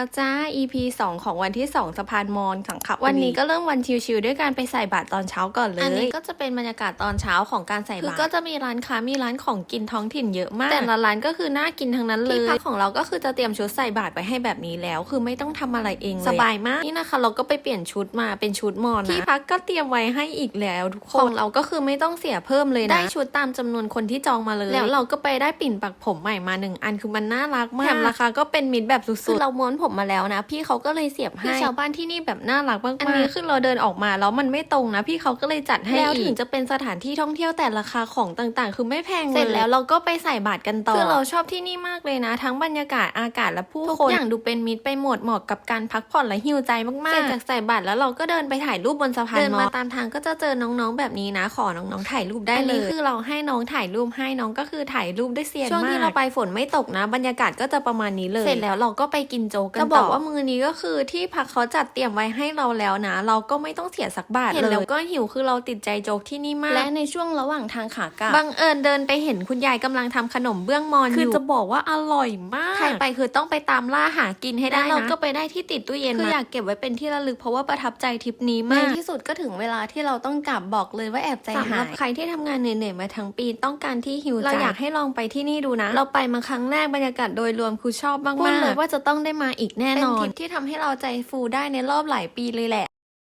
แล้วจ้า EP 2 ของวันที่ 2สะพานมอนสังขะวันนี้ก็เริ่มวันชิวๆด้วยการไปใส่บาตรตอนเช้าก่อนเลย อันนี้ก็จะเป็นบรรยากาศตอนเช้าของการใส่บาตรคือก็จะมีร้านค้ามีร้านของกินท้องถิ่นเยอะมาก แต่ละร้านก็คือน่ากินทั้งนั้นเลยที่พักของเราก็คือจะเตรียมชุดใส่บาตรไปให้แบบนี้แล้ว คือไม่ต้องทำอะไรเองเลยสบายมากนี่นะคะ เราก็ไปเปลี่ยนชุดมาเป็นชุดมอนนะที่พักก็เตรียมไว้ให้อีกแล้วทุกคนของเราก็คือไม่ต้องเสียเพิ่มเลยนะได้ชุดตามจำนวนคนที่จองมาเลย แล้วเราก็ไปได้ปิ่นปักผมใหม่มาหนึ่งอันคือมันน่ารักมากแถมราคาก็เป็นมิตรแบบสุดๆคือเราม้วนผมมาแล้วนะ พี่เขาก็เลยเสียบให้ชาวบ้านที่นี่แบบน่ารักมากๆอันนี้คือเราเดินออกมาแล้วมันไม่ตรงนะ พี่เขาก็เลยจัดให้แล้วถึงจะเป็นสถานที่ท่องเที่ยวแต่ราคาของต่างๆ คือไม่แพงเลยเสร็จแล้วเราก็ไปใส่บาตรกันต่อคือเราชอบที่นี่มากเลยนะ ทั้งบรรยากาศอากาศและผู้คนทุกอย่างดูเป็นมิตรไปหมดเหมาะกับการพักผ่อนและหิวใจมากๆเสร็จจากใส่บาตรแล้วเราก็เดินไปถ่ายรูปบนสะพานเดินมาตามทางก็จะเจอน้องๆแบบนี้นะ ขอน้องๆถ่ายรูปได้เลยอันนี้คือเราให้น้องถ่ายรูปให้น้องก็คือถ่ายรูปได้เซียนมากช่วงที่เราไปฝนไม่ตกนะ บรรยากาศก็จะประมาณนี้เลย เสร็จแล้วเราก็ไปกินโจ๊กกันต่อจะบอกว่ามือนี้ก็คือที่พักเขาจัดเตรียมไว้ให้เราแล้วนะ เราก็ไม่ต้องเสียสักบาทเลยเห็นแล้วก็หิวคือเราติดใจโจ๊กที่นี่มาก และในช่วงระหว่างทางขากลับบังเอิญเดินไปเห็นคุณยายกำลังทำขนมเบื้องมอนอยู่คือจะบอกว่าอร่อยมากใครไปคือต้องไปตามล่าหากินให้ได้นะเราก็ไปได้ที่ติดตู้เย็นคืออยากเก็บไว้เป็นที่ระลึกเพราะว่าประทับใจทริปนี้มากในที่สุดก็ถึงเวลาที่เราต้องกลับบอกเลยว่าแอบใจหายสำหรับใครที่ทำงานเหนื่อยๆมาทั้งปีต้องการที่หิวใจเราอยากให้ลองไปที่นี่ดูนะ เราไปมาครั้งแรกบรรยากาศโดยรวมคือชอบมากๆพูดเลยว่าจะต้องได้มาอีกแน่นอนเป็นทริปที่ทำให้เราใจฟูได้ในรอบหลายปีเลยแหละ